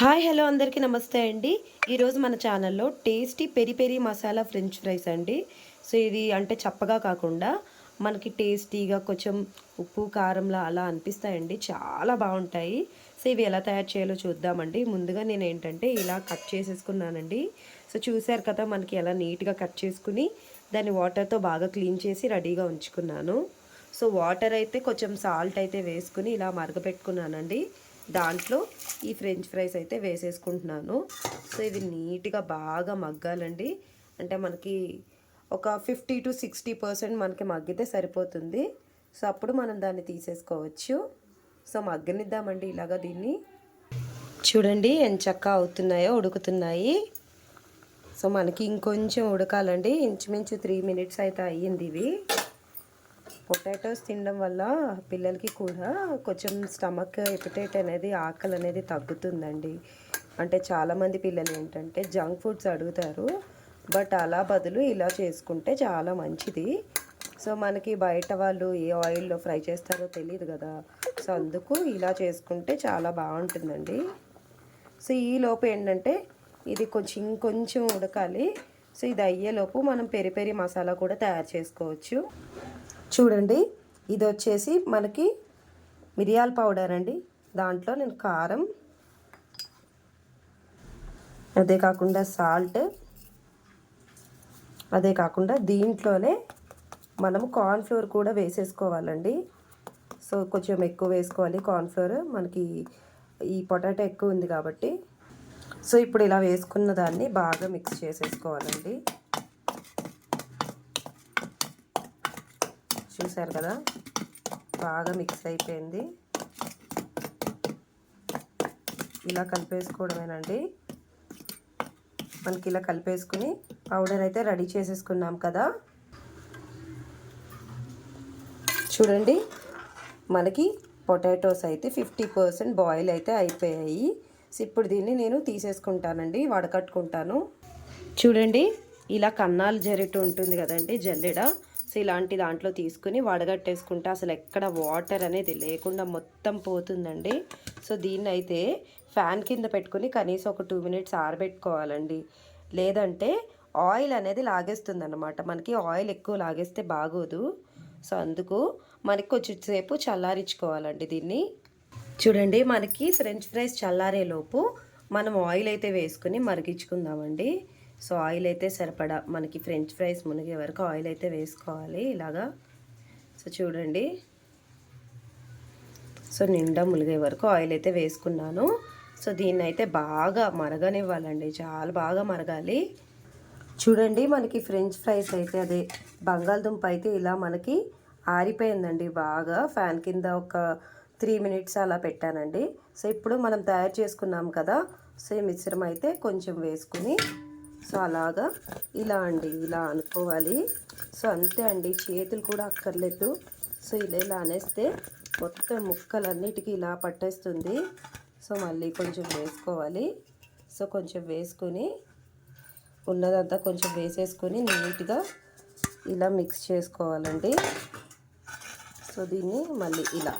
Hi hello అందరికీ నమస్తే అండి. ఈరోజు మన ఛానల్లో tasty peri peri masala french fries అండి. సో ఇది అంటే చప్పగా కాకుండా మనకి టేస్టీగా కొంచెం ఉప్పు కారంలా అలా అనిపిస్తాయండి. చాలా బాగుంటాయి. సో ఇవి ఎలా తయారు చేయాలో చూద్దామండి. ముందుగా నేను ఏంటంటే ఇలా కట్ చేసేసుకున్నానండి. సో చూశారు కదా మనకి ఎలా నీట్గా కట్ చేసుకుని దాన్ని వాటర్తో బాగా క్లీన్ చేసి రెడీగా ఉంచుకున్నాను. సో వాటర్ అయితే కొంచెం సాల్ట్ అయితే వేసుకుని ఇలా మరగపెట్టుకున్నానండి. దాంట్లో ఈ ఫ్రెంచ్ ఫ్రైస్ అయితే వేసేసుకుంటున్నాను. సో ఇవి నీట్గా బాగా మగ్గాలండి. అంటే మనకి ఒక ఫిఫ్టీ టు సిక్స్టీ పర్సెంట్ మనకి మగ్గితే సరిపోతుంది. సో అప్పుడు మనం దాన్ని తీసేసుకోవచ్చు. సో మగ్గనిద్దామండి ఇలాగా దీన్ని. చూడండి ఎంచక్క అవుతున్నాయో ఉడుకుతున్నాయి. సో మనకి ఇంకొంచెం ఉడకాలండి. ఇంచుమించు త్రీ మినిట్స్ అయితే అయ్యింది ఇవి. పొటాటోస్ తినడం వల్ల పిల్లలకి కూడా కొంచెం స్టమక్ ఎపిటైట్ అనేది ఆకలి అనేది తగ్గుతుందండి. అంటే చాలామంది పిల్లలు ఏంటంటే జంక్ ఫుడ్స్ అడుగుతారు. బట్ అలా బదులు ఇలా చేసుకుంటే చాలా మంచిది. సో మనకి బయట వాళ్ళు ఏ ఆయిల్లో ఫ్రై చేస్తారో తెలియదు కదా. సో అందుకు ఇలా చేసుకుంటే చాలా బాగుంటుందండి. సో ఈ లోపు ఏంటంటే ఇది కొంచెం ఇంకొంచెం ఉడకాలి. సో ఇది అయ్యేలోపు మనం పెరి పెరి మసాలా కూడా తయారు చేసుకోవచ్చు. చూడండి. ఇది వచ్చేసి మనకి మిరియాల పౌడర్ అండి. దాంట్లో నేను కారం అదే కాకుండా సాల్ట్ అదే కాకుండా దీంట్లోనే మనము కార్న్ఫ్లోర్ కూడా వేసేసుకోవాలండి. సో కొంచెం ఎక్కువ వేసుకోవాలి. కార్న్ఫ్లోర్ మనకి ఈ పొటాటో ఎక్కువ ఉంది కాబట్టి. సో ఇప్పుడు ఇలా వేసుకున్న దాన్ని బాగా మిక్స్ చేసేసుకోవాలండి. చూసారు కదా? బాగా మిక్స్ అయిపోయింది. ఇలా కలిపేసుకోవడమేనండి. మనకి ఇలా కలిపేసుకుని పౌడర్ అయితే రెడీ చేసేసుకున్నాం కదా? చూడండి. మనకి పొటాటోస్ అయితే ఫిఫ్టీ పర్సెంట్ బాయిల్ అయితే అయిపోయాయి. సో ఇప్పుడు దీన్ని నేను తీసేసుకుంటానండి వడకట్టుకుంటాను. చూడండి ఇలా కన్నాలు జరిటి ఉంటుంది కదండి జల్లెడ. సో ఇలాంటి దాంట్లో తీసుకుని వడగట్టేసుకుంటే అసలు ఎక్కడ వాటర్ అనేది లేకుండా మొత్తం పోతుందండి. సో దీన్ని అయితే ఫ్యాన్ కింద పెట్టుకుని కనీసం ఒక టూ మినిట్స్ ఆరబెట్టుకోవాలండి. లేదంటే ఆయిల్ అనేది లాగేస్తుంది అనమాట మనకి ఆయిల్ ఎక్కువ లాగేస్తే బాగోదు. సో అందుకు మనకి కొంచెం సేపు చల్లారించుకోవాలండి దీన్ని. చూడండి మనకి ఫ్రెంచ్ ఫ్రైస్ చల్లారేలోపు మనం ఆయిల్ అయితే వేసుకుని మరిగించుకుందామండి. సో ఆయిల్ అయితే సరిపడా మనకి ఫ్రెంచ్ ఫ్రైస్ మునిగే వరకు ఆయిల్ అయితే వేసుకోవాలి ఇలాగా. సో చూడండి. సో నిండా మునిగే వరకు ఆయిల్ అయితే వేసుకున్నాను. సో దీన్ని అయితే బాగా మరగనివ్వాలండి. చాలా బాగా మరగాలి. చూడండి మనకి ఫ్రెంచ్ ఫ్రైస్ అయితే అదే బంగాళదుంప అయితే ఇలా మనకి ఆరిపోయిందండి బాగా. ఫ్యాన్ కింద ఒక త్రీ మినిట్స్ అలా పెట్టానండి. సో ఇప్పుడు మనం తయారు చేసుకున్నాం కదా సో ఈ మిశ్రమం అయితే కొంచెం వేసుకుని సో అలాగా ఇలా అండి ఇలా అనుకోవాలి. సో అంతే అండి చేతులు కూడా అక్కర్లేదు. సో ఇలా ఇలా అనేస్తే మొత్తం ముక్కలన్నిటికీ ఇలా పట్టేస్తుంది. సో మళ్ళీ కొంచెం వేసుకోవాలి. సో కొంచెం వేసుకొని ఉన్నదంతా కొంచెం వేసేసుకొని నీట్గా ఇలా మిక్స్ చేసుకోవాలండి. సో దీన్ని మళ్ళీ ఇలా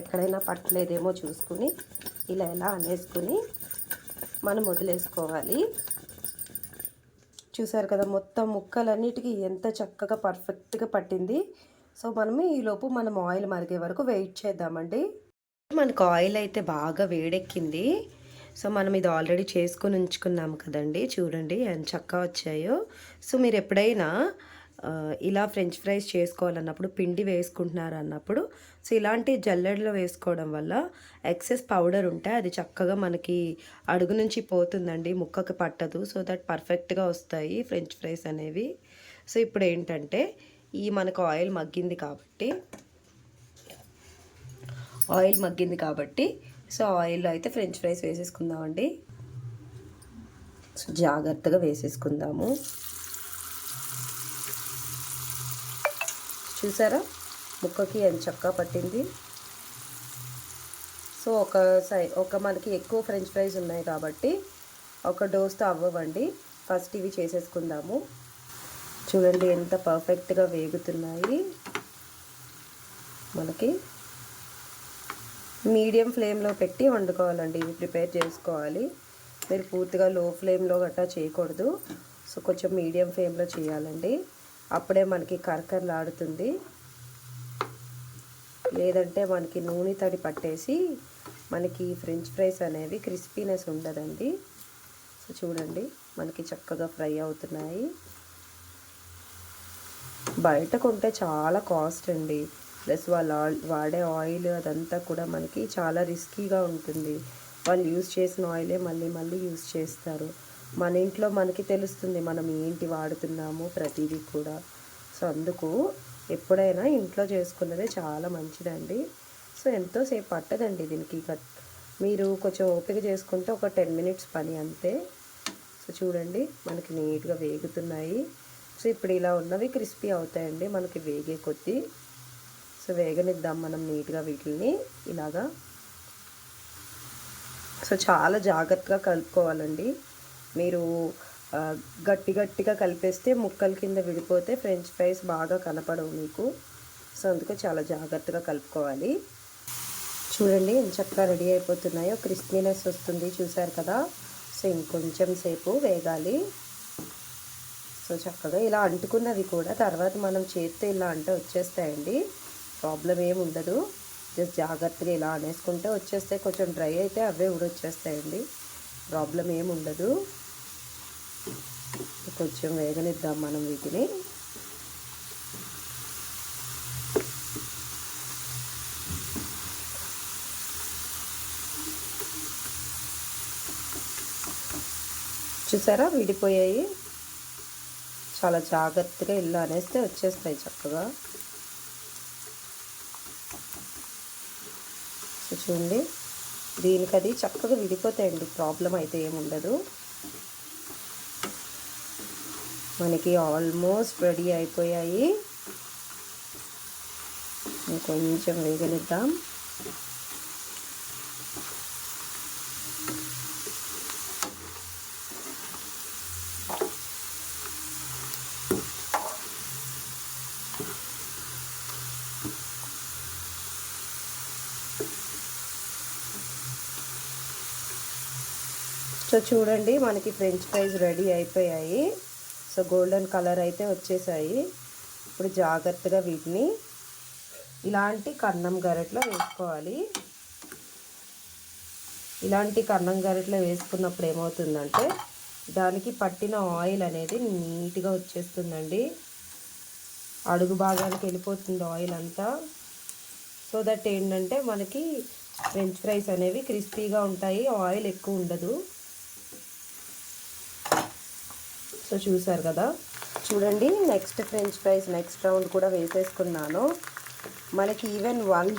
ఎక్కడైనా పట్టలేదేమో చూసుకుని ఇలా ఇలా అనేసుకుని మనం వదిలేసుకోవాలి. చూసారు కదా మొత్తం ముక్కలన్నిటికీ ఎంత చక్కగా పర్ఫెక్ట్గా పట్టింది. సో మనము ఈలోపు మనం ఆయిల్ మరిగే వరకు వెయిట్ చేద్దామండి. మనకు ఆయిల్ అయితే బాగా వేడెక్కింది. సో మనం ఇది ఆల్రెడీ చేసుకుని ఉంచుకున్నాం కదండి చూడండి ఎంత చక్కగా వచ్చాయో. సో మీరు ఎప్పుడైనా ఇలా ఫ్రెంచ్ ఫ్రైస్ చేసుకోవాలన్నప్పుడు పిండి వేసుకుంటున్నారు అన్నప్పుడు సో ఇలాంటి జల్లెడలో వేసుకోవడం వల్ల ఎక్సెస్ పౌడర్ ఉంటే అది చక్కగా మనకి అడుగు నుంచి పోతుందండి ముక్కకి పట్టదు. సో దట్ పర్ఫెక్ట్గా వస్తాయి ఫ్రెంచ్ ఫ్రైస్ అనేవి. సో ఇప్పుడు ఏంటంటే ఈ మనకు ఆయిల్ మగ్గింది కాబట్టి ఆయిల్ మగ్గింది కాబట్టి సో ఆయిల్లో అయితే ఫ్రెంచ్ ఫ్రైస్ వేసేసుకుందామండి. సో జాగ్రత్తగా వేసేసుకుందాము. చూసారా? ముక్కకి ఎంత చక్కగా పట్టింది. సో ఒక సై ఒక మనకి ఎక్కువ ఫ్రెంచ్ ఫ్రైస్ ఉన్నాయి కాబట్టి ఒక డోస్తో అవ్వవండి ఫస్ట్ ఇవి చేసేసుకుందాము. చూడండి ఎంత పర్ఫెక్ట్గా వేగుతున్నాయి. మనకి మీడియం ఫ్లేమ్లో పెట్టి వండుకోవాలండి. ఇవి ప్రిపేర్ చేసుకోవాలి. మీరు పూర్తిగా లో ఫ్లేమ్లో గట్టా చేయకూడదు. సో కొంచెం మీడియం ఫ్లేమ్లో చేయాలండి. అప్పుడే మనకి కరకరలాడుతుంది. లేదంటే మనకి నూనె తడి పట్టేసి మనకి ఫ్రెంచ్ ఫ్రైస్ అనేవి క్రిస్పీనెస్ ఉండదండి. సో చూడండి మనకి చక్కగా ఫ్రై అవుతున్నాయి. బయట కొంటే చాలా కాస్ట్ అండి. ప్లస్ వాళ్ళు వాడే ఆయిల్ అదంతా కూడా మనకి చాలా రిస్కీగా ఉంటుంది. వాళ్ళు యూస్ చేసిన ఆయిలే మళ్ళీ మళ్ళీ యూస్ చేస్తారు. మన ఇంట్లో మనకి తెలుస్తుంది మనం ఏంటి వాడుతున్నాము ప్రతిదీ కూడా. సో అందుకు ఎప్పుడైనా ఇంట్లో చేసుకున్నదే చాలా మంచిదండి. సో ఎంతోసేపు పట్టదండి దీనికి మీరు కొంచెం ఓపిక చేసుకుంటే ఒక టెన్ మినిట్స్ పని అంతే. సో చూడండి మనకి నీట్గా వేగుతున్నాయి. సో ఇప్పుడు ఇలా ఉన్నవి క్రిస్పీ అవుతాయండి మనకి వేగే కొద్దీ. సో వేగనిద్దాం మనం నీట్గా వీటిని ఇలాగా. సో చాలా జాగ్రత్తగా కలుపుకోవాలండి. మీరు గట్టి గట్టిగా కలిపేస్తే ముక్కల కింద విడిపోతే ఫ్రెంచ్ ఫ్రైస్ బాగా కనపడవు మీకు. సో అందుకు చాలా జాగ్రత్తగా కలుపుకోవాలి. చూడండి చక్కగా రెడీ అయిపోతున్నాయో. క్రిస్పీనెస్ వస్తుంది చూసారు కదా? సో ఇంకొంచెం సేపు వేగాలి. సో చక్కగా ఇలా అంటుకున్నవి కూడా తర్వాత మనం చేత్తో ఇలా అంటే వచ్చేస్తాయండి. ప్రాబ్లం ఏమి ఉండదు. జస్ట్ జాగ్రత్తగా ఇలా అనేసుకుంటే వచ్చేస్తే కొంచెం డ్రై అయితే అవే కూడా వచ్చేస్తాయండి ప్రాబ్లం ఏమి ఉండదు. కొంచెం వేగనిద్దాం మనం వీటిని. చూసారా? విడిపోయాయి. చాలా జాగ్రత్తగా ఇల్లు అనేస్తే వచ్చేస్తాయి చక్కగా. చూడండి దీనికి అది చక్కగా విడిపోతాయండి. ప్రాబ్లం అయితే ఏముండదు. మనకి ఆల్మోస్ట్ రెడీ అయిపోయాయి. కొంచెం వేగనిద్దాం. సో చూడండి మనకి ఫ్రెంచ్ ఫ్రైస్ రెడీ అయిపోయాయి. సో గోల్డెన్ కలర్ అయితే వచ్చేసాయి. ఇప్పుడు జాగ్రత్తగా వీటిని ఇలాంటి కన్నం గరెట్లో వేసుకోవాలి. ఇలాంటి కన్నం గరెట్లో వేసుకున్నప్పుడు ఏమవుతుందంటే దానికి పట్టిన ఆయిల్ అనేది నీట్గా వచ్చేస్తుందండి. అడుగు భాగానికి వెళ్ళిపోతుంది ఆయిల్ అంతా. సో దట్ ఏంటంటే మనకి ఫ్రెంచ్ ఫ్రైస్ అనేవి క్రిస్పీగా ఉంటాయి. ఆయిల్ ఎక్కువ ఉండదు. సో చూసారు కదా? చూడండి next french fries next round కూడా వేసేసుకున్నాను. మనకి ఈవెన్ వన్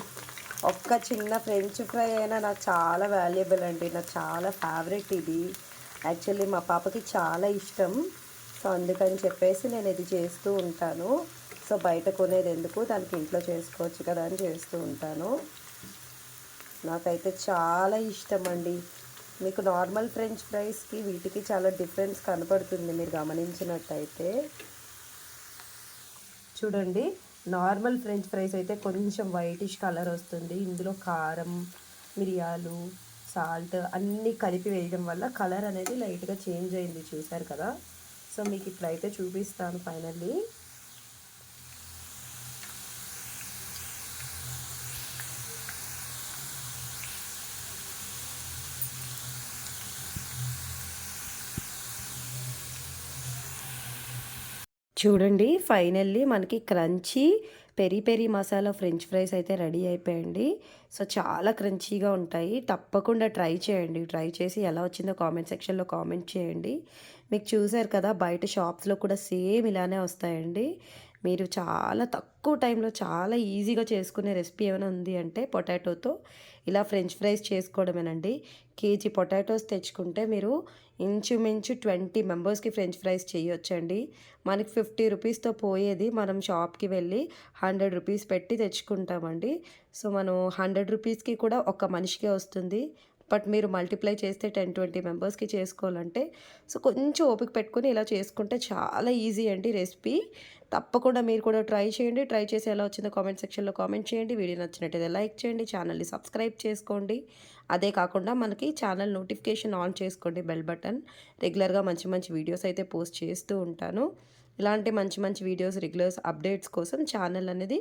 ఒక్క చిన్న ఫ్రెంచ్ ఫ్రై అయినా నాకు చాలా వాల్యుబుల్ అండి. నాకు చాలా ఫేవరెట్ ఇది. యాక్చువల్లీ మా పాపకి చాలా ఇష్టం. సో అందుకని చెప్పేసి నేను ఇది చేస్తూ ఉంటాను. సో బయట కొనేది ఎందుకు? దానికి ఇంట్లో చేసుకోవచ్చు కదా అని చేస్తూ ఉంటాను. నాకైతే చాలా ఇష్టం అండి. మీకు నార్మల్ ఫ్రెంచ్ ఫ్రైస్కి వీటికి చాలా డిఫరెన్స్ కనపడుతుంది మీరు గమనించినట్టయితే. చూడండి నార్మల్ ఫ్రెంచ్ ఫ్రైస్ అయితే కొంచెం వైటిష్ కలర్ వస్తుంది. ఇందులో కారం మిరియాలు సాల్ట్ అన్నీ కలిపి వేయడం వల్ల కలర్ అనేది లైట్గా చేంజ్ అయింది. చూసారు కదా? సో మీకు ఇప్పుడైతే చూపిస్తాను ఫైనల్లీ చూడండి ఫైనల్లీ మనకి crunchy peri peri masala french fries అయితే రెడీ అయిపోయండి సో చాలా క్రంచీగా ఉంటాయి. తప్పకుండా ట్రై చేయండి. ట్రై చేసి ఎలా వచ్చిందో కామెంట్ సెక్షన్లో కామెంట్ చేయండి. మీకు చూసారు కదా బయట షాప్స్లో కూడా సేమ్ ఇలానే వస్తాయండి. మీరు చాలా తక్కువ టైంలో చాలా ఈజీగా చేసుకునే రెసిపీ ఏమైనా ఉంది అంటే పొటాటోతో ఇలా ఫ్రెంచ్ ఫ్రైస్ చేసుకోవడమేనండి. కేజీ పొటాటోస్ తెచ్చుకుంటే మీరు ఇంచుమించు ట్వంటీ మెంబర్స్కి ఫ్రెంచ్ ఫ్రైస్ చేయొచ్చండి. మనకి ఫిఫ్టీ రూపీస్తో పోయేది మనం షాప్కి వెళ్ళి హండ్రెడ్ రూపీస్ పెట్టి తెచ్చుకుంటామండి. సో మనం హండ్రెడ్ రూపీస్కి కూడా ఒక మనిషికే వస్తుంది. బట్ మీరు మల్టిప్లై చేస్తే టెన్ ట్వంటీ మెంబర్స్కి చేసుకోవాలంటే సో కొంచెం ఓపిక పెట్టుకొని ఇలా చేసుకుంటే చాలా ఈజీ అండి రెసిపీ. తప్పకుండా మీరు కూడా ట్రై చేయండి. ట్రై చేసి ఎలా వచ్చిందో కామెంట్ సెక్షన్లో కామెంట్ చేయండి. వీడియో నచ్చినట్టయితే లైక్ చేయండి. ఛానల్ని సబ్స్క్రైబ్ చేసుకోండి. అదే కాకుండా మనకి ఛానల్ నోటిఫికేషన్ ఆన్ చేసుకోండి. Bell button. రెగ్యులర్గా మంచి మంచి వీడియోస్ అయితే పోస్ట్ చేస్తూ ఉంటాను. ఇలాంటి మంచి మంచి వీడియోస్ రెగ్యులర్స్ అప్డేట్స్ కోసం ఛానల్ అనేది